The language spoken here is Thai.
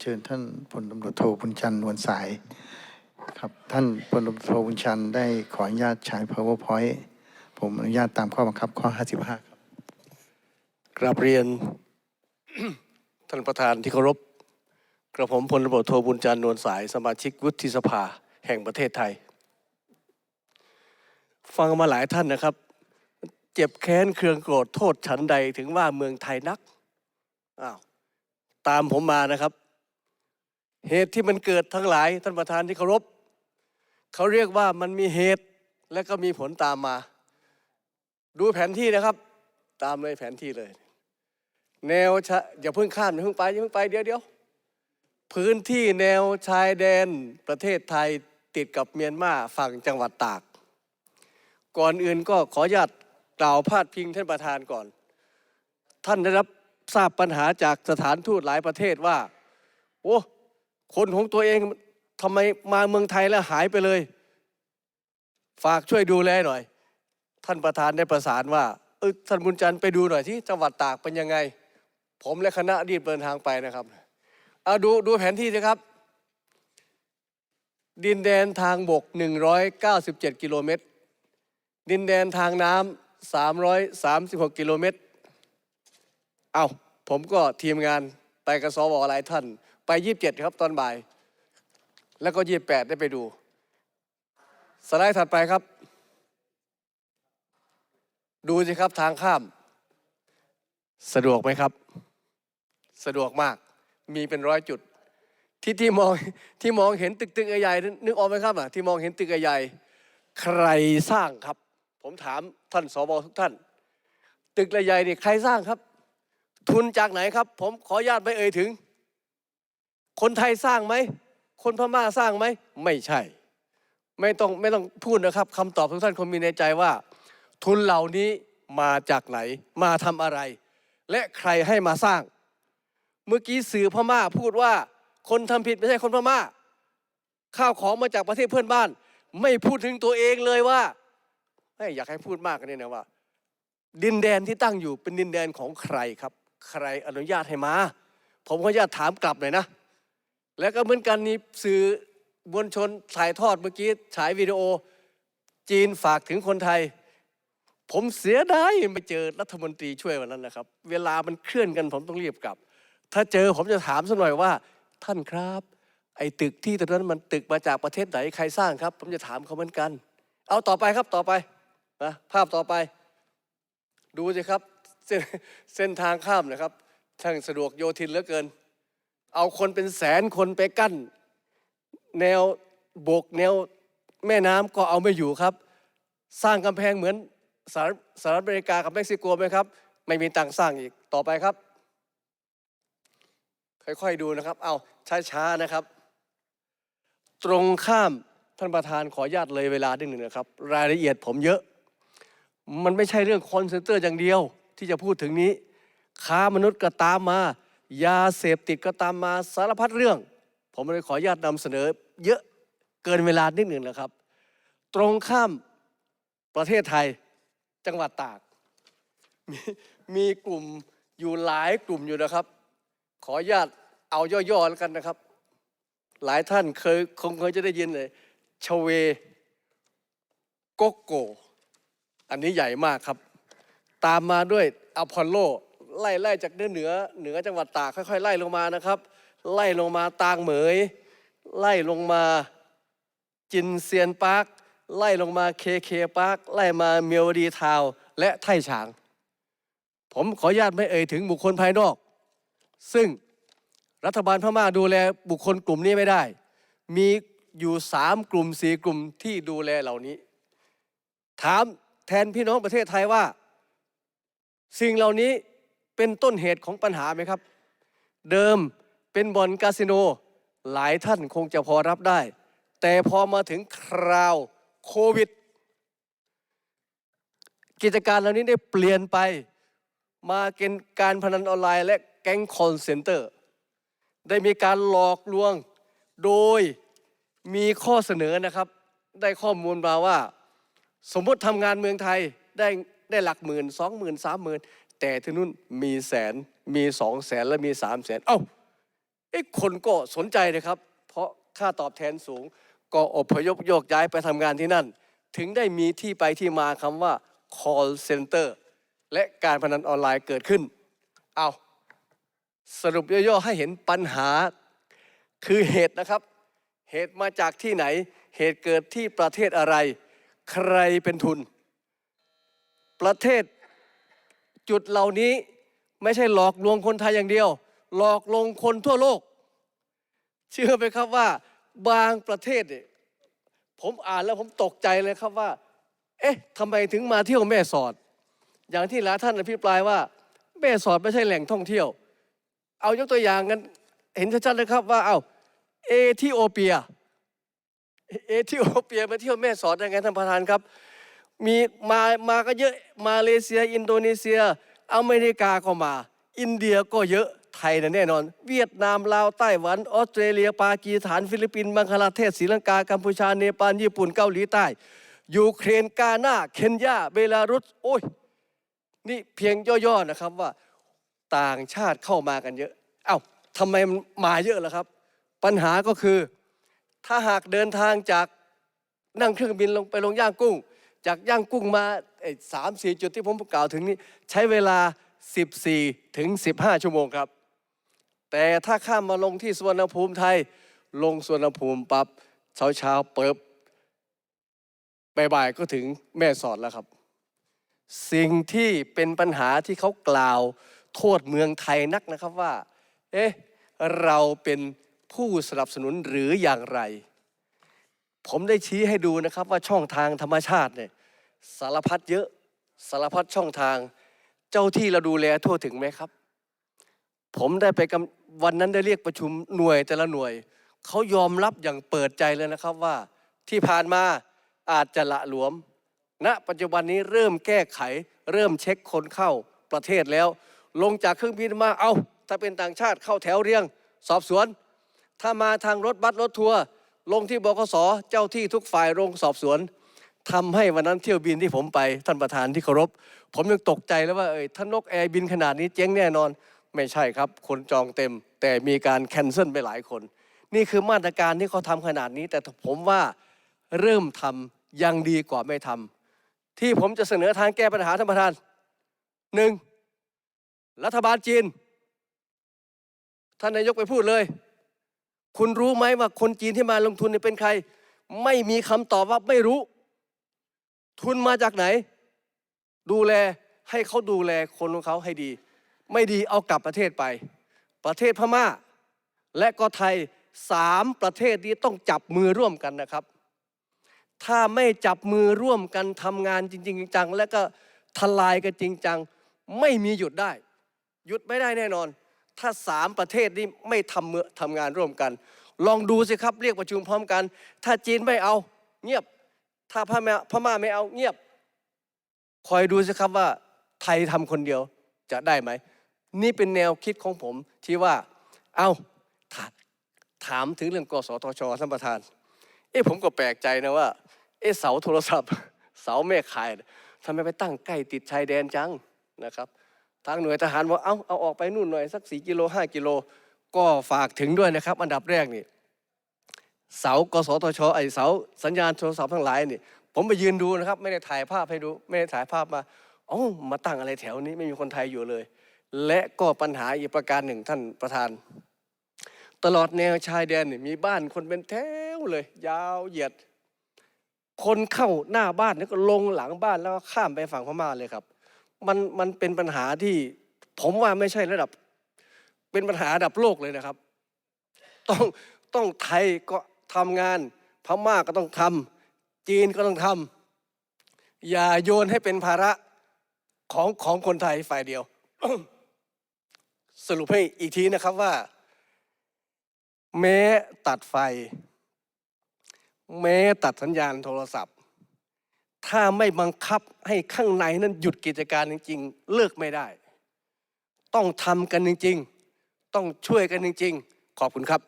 เชิญท่านพลตำรวจโทบุญชันนวลสายครับท่านพลตำรวจโทบุญชันได้ขออนุญาตใช้ powerpoint ผมอนุญาตตามข้อบังคับข้อ 55 ครับกราบเรียน ท่านประธานที่เคารพกระผมพลตำรวจโทบุญจันทร์นวลสาย สมาชิกวุฒิสภาแห่งประเทศไทย ฟังมาหลายท่านนะครับ เจ็บแค้นเคืองโกรธโทษฉันใดถึงว่าเมืองไทยนักอ้าวตามผมมานะครับ เหตุที่มันเกิดทั้งหลายท่านประธานที่เคารพเขาเรียกว่ามันมีเหตุและก็มีผลตามมา ดูแผนที่นะครับ ตามเลยแผนที่เลย แนวชะอย่าเพิ่งข้ามอย่าเพิ่งไปอย่าเพิ่งไปเดี๋ยวเดี๋ยวพื้นที่แนวชายแดนประเทศไทยติดกับเมียนมาฝั่งจังหวัดตาก ก่อนอื่นก็ขออนุญาตกล่าวพาดพิงท่านประธานก่อน ท่านได้รับทราบปัญหาจากสถานทูตหลายประเทศว่าโอ้ คนของตัวเองทำไมมาเมืองไทยแล้วหายไปเลย ฝากช่วยดูแลหน่อย ท่านประธานได้ประสานว่าเออท่านบุญจันทร์ไปดูหน่อยที่จังหวัดตากเป็นยังไง ผมและคณะรีบเดินทางไปนะครับเอาดูดูแผนที่สิครับ ดินแดนทางบก 197 กิโลเมตร ดินแดนทางน้ำ336 กิโลเมตร เอาผมก็ทีมงานไปกับสวหลายท่าน ไป27ครับตอนบ่าย แล้วก็28ได้ไปดู สไลด์ถัดไปครับ ดูสิครับทางข้าม สะดวกไหมครับ สะดวกมากมีเป็นร้อยจุด ที่ที่มองที่มองเห็นตึกตึกใหญ่นึกออกไหมครับอะที่มองเห็นตึกใหญ่ใครสร้างครับ ผมถามท่านสบทุกท่าน ตึกใหญ่ๆนี่ใครสร้างครับ ทุนจากไหนครับ ผมขออนุญาตไม่เอ่ยถึง คนไทยสร้างไหม คนพม่าสร้างไหม ไม่ใช่ ไม่ต้องไม่ต้องพูดนะครับคำตอบทุกท่านคงมีในใจว่า ทุนเหล่านี้มาจากไหน มาทำอะไร และใครให้มาสร้าง เมื่อกี้สื่อพม่าพูดว่า คนทำผิดไม่ใช่คนพม่า ข้าวของมาจากประเทศเพื่อนบ้าน ไม่พูดถึงตัวเองเลยว่าเฮ้ยอยากให้พูดมากกันนี่นะว่า ดินแดนที่ตั้งอยู่เป็นดินแดนของใครครับ ใครอนุญาตให้มา ผมขออนุญาตถามกลับหน่อยนะ แล้วก็เหมือนกันนี่สื่อมวลชนถ่ายทอดเมื่อกี้ฉายวิดีโอจีนฝากถึงคนไทย ผมเสียดายไม่เจอรัฐมนตรีช่วยวันนั้นนะครับ เวลามันเคลื่อนกันผมต้องรีบกลับ ถ้าเจอผมจะถามสักหน่อยว่า ท่านครับ ไอ้ตึกที่ตรงนั้นมันตึกมาจากประเทศไหนใครสร้างครับ ผมจะถามเขาเหมือนกัน เอาต่อไปครับต่อไปนะภาพต่อไป ดูสิครับเส้นเส้นทางข้ามนะครับช่างสะดวกโยทินเหลือเกิน เอาคนเป็นแสนคนไปกั้น แนวบกแนวแม่น้ำก็เอาไม่อยู่ครับ สร้างกำแพงเหมือนสหรัฐสหรัฐอเมริกากับเม็กซิโกไหมครับ ไม่มีตังสร้างอีกต่อไปครับ ค่อยๆดูนะครับ เอาช้าๆนะครับ ตรงข้ามท่านประธานขออนุญาตเลยเวลานิดหนึ่งนะครับ รายละเอียดผมเยอะ มันไม่ใช่เรื่องคอนเซนเตอร์อย่างเดียวที่จะพูดถึงนี้ ค้ามนุษย์ก็ตามมา ยาเสพติดก็ตามมาสารพัดเรื่อง ผมเลยขออนุญาตนำเสนอ เยอะเกินเวลานิดหนึ่งนะครับ ตรงข้ามประเทศไทยจังหวัดตากมีมีกลุ่มอยู่หลายกลุ่มอยู่นะครับ ขออนุญาตเอาย่อๆแล้วกันนะครับ หลายท่านเคยคงเคยจะได้ยินเลยชเวโกโก อันนี้ใหญ่มากครับ ตามมาด้วยอพอลโล ไล่ไล่จากเหนือเหนือเหนือจังหวัดตากค่อยๆไล่ลงมานะครับ ไล่ลงมาตางเหมย ไล่ลงมาจินเซียนปาร์คไล่ลงมาเคเคปาร์คไล่มาเมียวดีทาวและไท่ฉาง ผมขออนุญาตไม่เอ่ยถึงบุคคลภายนอก ซึ่งรัฐบาลพม่าดูแลบุคคลกลุ่มนี้ไม่ได้ มีอยู่สามกลุ่มสี่กลุ่มที่ดูแลเหล่านี้ ถามแทนพี่น้องประเทศไทยว่า สิ่งเหล่านี้ เป็นต้นเหตุของปัญหาไหมครับ เดิมเป็นบ่อนคาสิโน หลายท่านคงจะพอรับได้ แต่พอมาถึงคราวโควิด กิจการเหล่านี้ได้เปลี่ยนไปมาเป็นการพนันออนไลน์และแก๊งคอนเซนเตอร์ ได้มีการหลอกลวงโดยมีข้อเสนอนะครับ ได้ข้อมูลมาว่า สมมติทำงานเมืองไทยได้ได้หลักหมื่นสองหมื่นสามหมื่น แต่ที่นู่นมีแสนมีสองแสนและมีสามแสนเอ้าเอ๊ะคนก็สนใจนะครับ เพราะค่าตอบแทนสูง ก็อพยพโยกย้ายไปทำงานที่นั่น ถึงได้มีที่ไปที่มาคำว่า call center และการพนันออนไลน์เกิดขึ้น เอาสรุปย่อๆให้เห็นปัญหา คือเหตุนะครับ เหตุมาจากที่ไหน เหตุเกิดที่ประเทศอะไร ใครเป็นทุน ประเทศ จุดเหล่านี้ไม่ใช่หลอกลวงคนไทยอย่างเดียว หลอกลวงคนทั่วโลก เชื่อไหมครับว่าบางประเทศเนี่ยผมอ่านแล้วผมตกใจเลยครับว่า เอ๊ะทำไมถึงมาเที่ยวแม่สอด อย่างที่หลายท่านอภิปรายว่า แม่สอดไม่ใช่แหล่งท่องเที่ยว เอายกตัวอย่างกันเห็นชัดๆเลยครับว่าเอาเอธิโอเปีย เอธิโอเปียมาเที่ยวแม่สอดได้ไงท่านประธานครับ มีมามาก็เยอะมาเลเซีย อินโดนีเซีย อเมริกาก็มา อินเดียก็เยอะไทยนะแน่นอน เวียดนามลาวไต้หวัน ออสเตรเลีย ปากีสถานฟิลิปปินส์บังคลาเทศศรีลังกากัมพูชาเนปาลญี่ปุ่นเกาหลีใต้ ยูเครนกาหน้า เคนยาเบลารุสโอ้ยนี่เพียงย่อๆนะครับว่าต่างชาติเข้ามากันเยอะ เอ้าทำไมมันมาเยอะล่ะครับ ปัญหาก็คือ ถ้าหากเดินทางจากนั่งเครื่องบินลงไปลงย่างกุ้ง จากย่างกุ้งมาสามสี่จุดที่ผมกล่าวถึงนี้ ใช้เวลา 14 ถึง 15 ชั่วโมงครับ แต่ถ้าข้ามมาลงที่สวนภูมิไทย ลงสวนภูมิปับ๊บเช้าเช้าๆเปิบบ่ายๆก็ถึงแม่สอดแล้วครับ สิ่งที่เป็นปัญหาที่เขากล่าวโทษเมืองไทยนักนะครับว่า เอ๊ะ เราเป็นผู้สนับสนุนหรืออย่างไร ผมได้ชี้ให้ดูนะครับว่าช่องทางธรรมชาติเนี่ยสารพัดเยอะสารพัดช่องทาง เจ้าที่เราดูแลทั่วถึงไหมครับ ผมได้ไปวันนั้นได้เรียกประชุมหน่วยแต่ละหน่วยเขายอมรับอย่างเปิดใจเลยนะครับว่าที่ผ่านมาอาจจะละหลวมณปัจจุบันนี้เริ่มแก้ไข เริ่มเช็คคนเข้าประเทศแล้ว ลงจากเครื่องบินมาเอาถ้าเป็นต่างชาติเข้าแถวเรียง สอบสวน ถ้ามาทางรถบัสรถทัวร์ ลงที่บกสเจ้าที่ทุกฝ่ายลงสอบสวนทำให้วันนั้นเที่ยวบินที่ผมไปท่านประธานที่เคารพ ผมยังตกใจแล้วว่าเอ้ยท่านนกแอร์บินขนาดนี้เจ๊งแน่นอน ไม่ใช่ครับ คนจองเต็ม แต่มีการแคนเซิลไปหลายคน นี่คือมาตรการที่เขาทำขนาดนี้ แต่ผมว่าเริ่มทำยังดีกว่าไม่ทำที่ผมจะเสนอทางแก้ปัญหาท่านประธานหนึ่งรัฐบาลจีน ท่านนายกไปพูดเลย คุณรู้ไหมว่าคนจีนที่มาลงทุนเนี่ยเป็นใคร ไม่มีคำตอบว่าไม่รู้ ทุนมาจากไหน ดูแลให้เขาดูแลคนของเขาให้ดี ไม่ดีเอากลับประเทศไป ประเทศพม่า และก็ไทยสามประเทศนี้ต้องจับมือร่วมกันนะครับ ถ้าไม่จับมือร่วมกันทำงานจริง ๆ จังและก็ทลายกันจริงจัง ไม่มีหยุดได้ หยุดไม่ได้แน่นอน ถ้าสามประเทศนี้ไม่ทำเมือทำงานร่วมกัน ลองดูสิครับเรียกประชุมพร้อมกัน ถ้าจีนไม่เอาเงียบ ถ้าพม่าพม่าไม่เอาเงียบ คอยดูสิครับว่าไทยทำคนเดียวจะได้ไหม นี่เป็นแนวคิดของผมที่ว่า เอาถาถามถึงเรื่องกสทชท่านประธาน เอ๊ะผมก็แปลกใจนะว่า เอ๊ะเสาโทรศัพท์ เสาแม่ข่ายทำไมไปตั้งใกล้ติดชายแดนจังนะครับ ทางหน่วยทหารบอกเอาเอาออกไปนู่นหน่อยสักสี่กิโลห้ากิโล ก็ฝากถึงด้วยนะครับ อันดับแรกนี่เสากสทชไอเสาสัญญาณโทรศัพท์ทั้งหลายนี่ ผมไปยืนดูนะครับ ไม่ได้ถ่ายภาพให้ดู ไม่ได้ถ่ายภาพมาอ๋อมาตั้งอะไรแถวนี้ไม่มีคนไทยอยู่เลย และก็ปัญหาอีกประการหนึ่งท่านประธาน ตลอดแนวชายแดนนี่มีบ้านคนเป็นแถวเลย ยาวเหยียด คนเข้าหน้าบ้านแล้วก็ลงหลังบ้านแล้วก็ข้ามไปฝั่งพม่าเลยครับ มันมันเป็นปัญหาที่ผมว่าไม่ใช่ระดับ เป็นปัญหาระดับโลกเลยนะครับ ต้องต้องไทยก็ทำงานพม่าก็ต้องทำจีนก็ต้องทำอย่าโยนให้เป็นภาระของของคนไทยฝ่ายเดียว สรุปให้อีกทีนะครับว่า แม้ตัดไฟ แม้ตัดสัญญาณโทรศัพท์ ถ้าไม่บังคับให้ข้างในนั้นหยุดกิจการจริง ๆ เลิกไม่ได้ ต้องทำกันจริง ๆ ต้องช่วยกันจริง ๆ ขอบคุณครับ